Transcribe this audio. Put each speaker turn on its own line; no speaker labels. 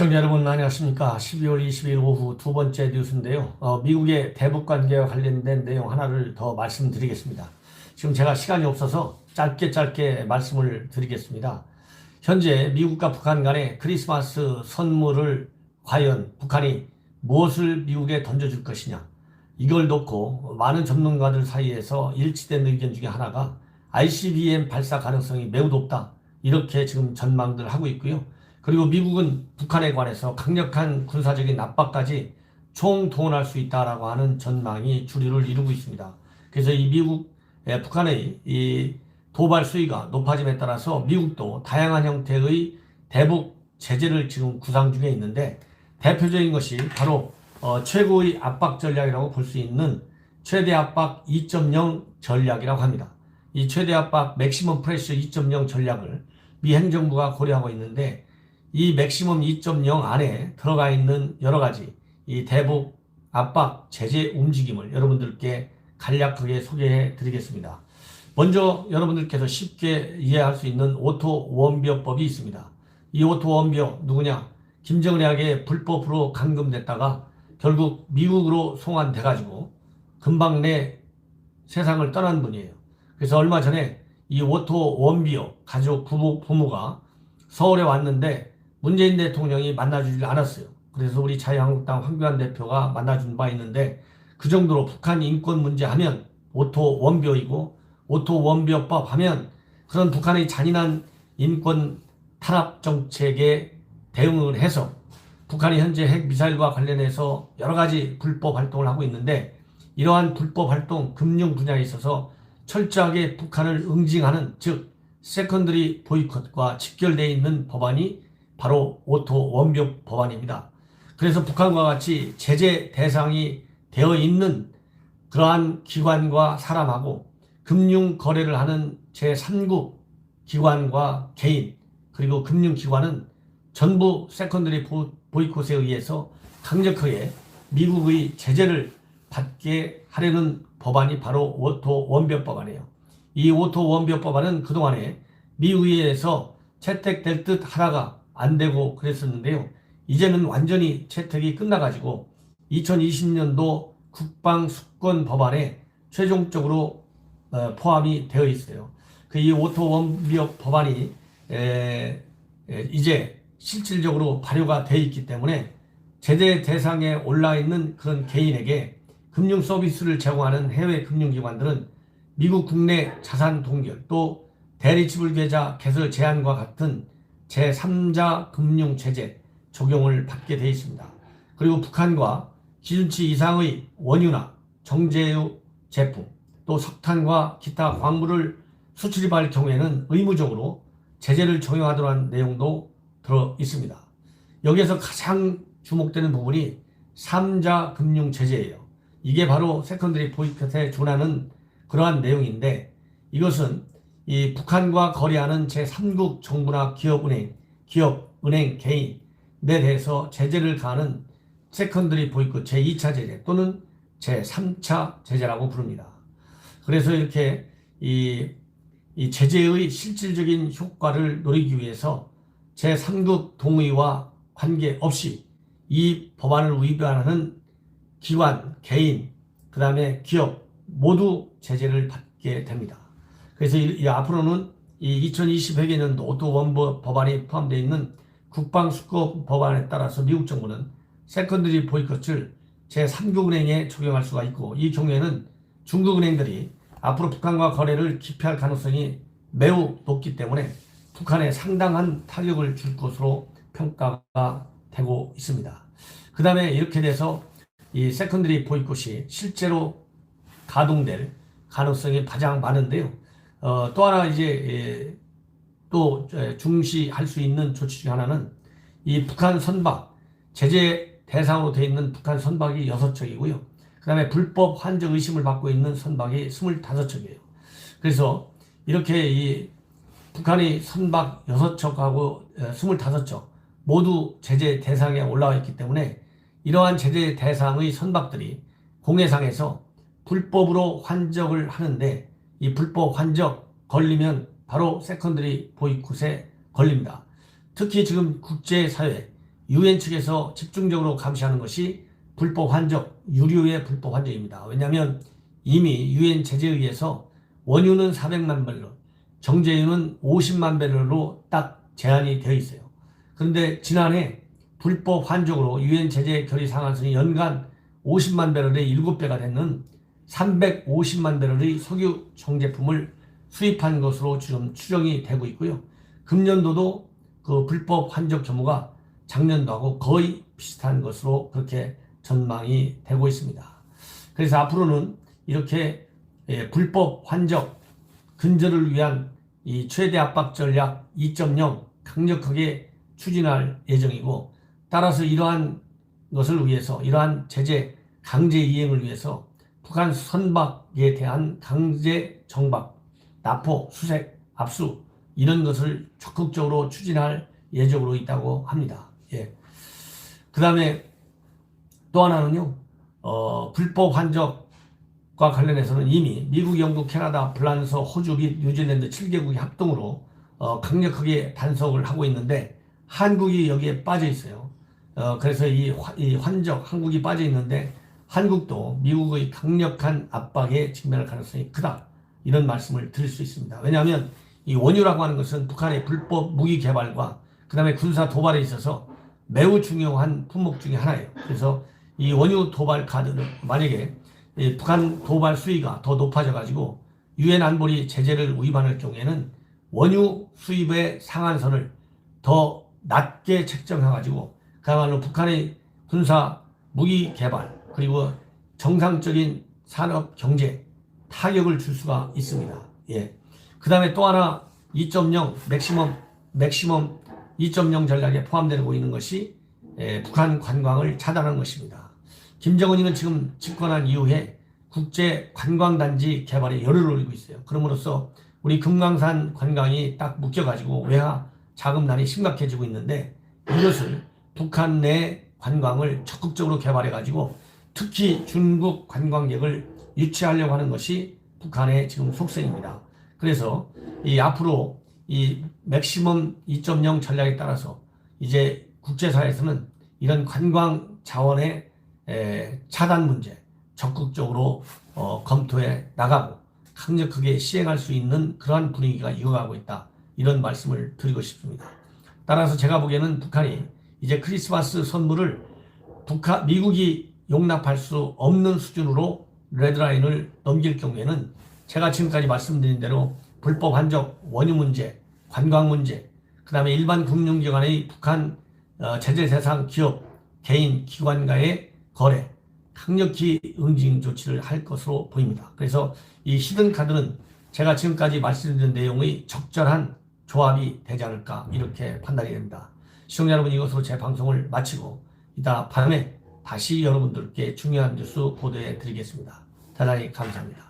시청자 여러분 안녕하십니까? 12월 20일 오후 두 번째 뉴스인데요. 어, 미국의 대북 관계와 관련된 내용 하나를 더 말씀드리겠습니다. 지금 제가 시간이 없어서 짧게 짧게 말씀을 드리겠습니다. 현재 미국과 북한 간의 크리스마스 선물을 과연 북한이 무엇을 미국에 던져줄 것이냐. 이걸 놓고 많은 전문가들 사이에서 일치된 의견 중에 하나가 ICBM 발사 가능성이 매우 높다. 이렇게 지금 전망들 하고 있고요. 그리고 미국은 북한에 관해서 강력한 군사적인 압박까지 총동원할 수 있다라고 하는 전망이 주류를 이루고 있습니다. 그래서 이 미국, 예, 북한의 이 도발 수위가 높아짐에 따라서 미국도 다양한 형태의 대북 제재를 지금 구상 중에 있는데 대표적인 것이 바로 어, 최고의 압박 전략이라고 볼 수 있는 최대 압박 2.0 전략이라고 합니다. 이 최대 압박 맥시멈 프레셔 2.0 전략을 미 행정부가 고려하고 있는데 이 맥시멈 2.0 안에 들어가 있는 여러 가지 이 대북 압박 제재 움직임을 여러분들께 간략하게 소개해 드리겠습니다. 먼저 여러분들께서 쉽게 이해할 수 있는 오토 원비어법이 있습니다. 이 오토 원비어 누구냐? 김정은에게 불법으로 감금됐다가 결국 미국으로 송환돼 가지고 금방 내 세상을 떠난 분이에요. 그래서 얼마 전에 이 오토 원비어 가족 부모, 부모가 서울에 왔는데 문재인 대통령이 만나주질 않았어요. 그래서 우리 자유한국당 황교안 대표가 만나준 바 있는데 그 정도로 북한 인권 문제 하면 오토 원비어이고 오토 원비어법 하면 그런 북한의 잔인한 인권 탄압 정책에 대응을 해서 북한이 현재 핵 미사일과 관련해서 여러 가지 불법 활동을 하고 있는데 이러한 불법 활동 금융 분야에 있어서 철저하게 북한을 응징하는 즉 세컨드리 보이콧과 직결되어 있는 법안이 바로 오토 원벽 법안입니다. 그래서 북한과 같이 제재 대상이 되어 있는 그러한 기관과 사람하고 금융 거래를 하는 제3국 기관과 개인 그리고 금융기관은 전부 세컨드리 보이콧에 의해서 강력하게 미국의 제재를 받게 하려는 법안이 바로 오토 원벽 법안이에요. 이 오토 원벽 법안은 그동안에 미의회에서 채택될 듯 하다가 안 되고 그랬었는데요. 이제는 완전히 채택이 끝나가지고 2020년도 국방 수권 법안에 최종적으로 어, 포함이 되어 있어요. 그 이 오토 원비역 법안이 이제 실질적으로 발효가 되어 있기 때문에 제재 대상에 올라 있는 그런 개인에게 금융 서비스를 제공하는 해외 금융기관들은 미국 국내 자산 동결 또 대리지불 계좌 개설 제한과 같은 제3자 금융 제재 적용을 받게 되어 있습니다. 그리고 북한과 기준치 이상의 원유나 정제유 제품 또 석탄과 기타 광물을 수출입할 경우에는 의무적으로 제재를 적용하도록 한 내용도 들어 있습니다. 여기에서 가장 주목되는 부분이 3자 금융 제재예요. 이게 바로 세컨드리 보이콧에 준하는 그러한 내용인데 이것은 이 북한과 거래하는 제3국 정부나 기업은행, 기업, 은행, 개인에 대해서 제재를 가하는 세컨드리 보이콧 제2차 제재 또는 제3차 제재라고 부릅니다. 그래서 이렇게 이, 이 제재의 실질적인 효과를 노리기 위해서 제3국 동의와 관계없이 이 법안을 위반하는 기관, 개인, 그 다음에 기업 모두 제재를 받게 됩니다. 그래서 이, 이 앞으로는 이 2020회계년도 오토 원법 법안이 포함되어 있는 국방수급 법안에 따라서 미국 정부는 세컨드리 보이콧을 제3국은행에 적용할 수가 있고 이 경우에는 중국은행들이 앞으로 북한과 거래를 기피할 가능성이 매우 높기 때문에 북한에 상당한 타격을 줄 것으로 평가가 되고 있습니다. 그 다음에 이렇게 돼서 이 세컨드리 보이콧이 실제로 가동될 가능성이 가장 많은데요. 어, 또 하나 이제 예, 또 중시할 수 있는 조치 중 하나는 이 북한 선박 제재 대상으로 되어 있는 북한 선박이 6척이고요. 그 다음에 불법 환적 의심을 받고 있는 선박이 25척이에요. 그래서 이렇게 이 북한이 선박 6척하고 25척 모두 제재 대상에 올라와 있기 때문에 이러한 제재 대상의 선박들이 공해상에서 불법으로 환적을 하는데 이 불법 환적 걸리면 바로 세컨드리 보이콧에 걸립니다. 특히 지금 국제사회 유엔 측에서 집중적으로 감시하는 것이 불법 환적, 유류의 불법 환적입니다. 왜냐하면 이미 유엔 제재에 의해서 원유는 400만 벨럴, 정제유는 50만 벨럴로 딱 제한이 되어 있어요. 그런데 지난해 불법 환적으로 유엔 제재 결의 상한선이 연간 50만 배럴의 7배가 되는 350만 배럴의 석유 정제품을 수입한 것으로 지금 추정이 되고 있고요. 금년도도 그 불법 환적 규모가 작년도하고 거의 비슷한 것으로 그렇게 전망이 되고 있습니다. 그래서 앞으로는 이렇게 예, 불법 환적 근절을 위한 이 최대 압박 전략 2.0 강력하게 추진할 예정이고 따라서 이러한 것을 위해서 이러한 제재 강제 이행을 위해서 북한 선박에 대한 강제 정박, 납포, 수색, 압수 이런 것을 적극적으로 추진할 예정으로 있다고 합니다. 예. 그 다음에 또 하나는요, 어, 불법 환적 과 관련해서는 이미 미국, 영국, 캐나다, 프랑스, 호주 및 뉴질랜드 7개국이 합동으로 어, 강력하게 단속을 하고 있는데 한국이 여기에 빠져 있어요. 어, 그래서 이, 이 환적 한국이 빠져 있는데 한국도 미국의 강력한 압박에 직면할 가능성이 크다. 이런 말씀을 드릴 수 있습니다. 왜냐하면 이 원유라고 하는 것은 북한의 불법 무기 개발과 그 다음에 군사 도발에 있어서 매우 중요한 품목 중의 하나예요. 그래서 이 원유 도발 카드를 만약에 북한 도발 수위가 더 높아져 가지고 유엔 안보리 제재를 위반할 경우에는 원유 수입의 상한선을 더 낮게 책정해 가지고 그야말로 북한의 군사 무기 개발 그리고 정상적인 산업 경제 타격을 줄 수가 있습니다. 예. 그 다음에 또 하나 2.0 맥시멈 맥시멈 2.0 전략에 포함되고 있는 것이 예, 북한 관광을 차단하는 것입니다. 김정은이는 지금 집권한 이후에 국제 관광단지 개발에 열을 올리고 있어요. 그럼으로써 우리 금강산 관광이 딱 묶여가지고 외화 자금난이 심각해지고 있는데 이것을 북한 내 관광을 적극적으로 개발해가지고 특히 중국 관광객을 유치하려고 하는 것이 북한의 지금 속성입니다. 그래서 이 앞으로 이 맥시멈 2.0 전략에 따라서 이제 국제사회에서는 이런 관광 자원의 차단 문제 적극적으로 어, 검토해 나가고 강력하게 시행할 수 있는 그러한 분위기가 이어가고 있다. 이런 말씀을 드리고 싶습니다. 따라서 제가 보기에는 북한이 이제 크리스마스 선물을 북한, 미국이 용납할 수 없는 수준으로 레드라인을 넘길 경우에는 제가 지금까지 말씀드린 대로 불법 한적 원유 문제, 관광 문제, 그 다음에 일반 금융기관의 북한 어, 제재 대상 기업, 개인, 기관과의 거래, 강력히 응징 조치를 할 것으로 보입니다. 그래서 이 히든 카드는 제가 지금까지 말씀드린 내용의 적절한 조합이 되지 않을까 이렇게 판단이 됩니다. 시청자 여러분 이것으로 제 방송을 마치고 이따 밤에 다시 여러분들께 중요한 뉴스 보도해 드리겠습니다. 대단히 감사합니다.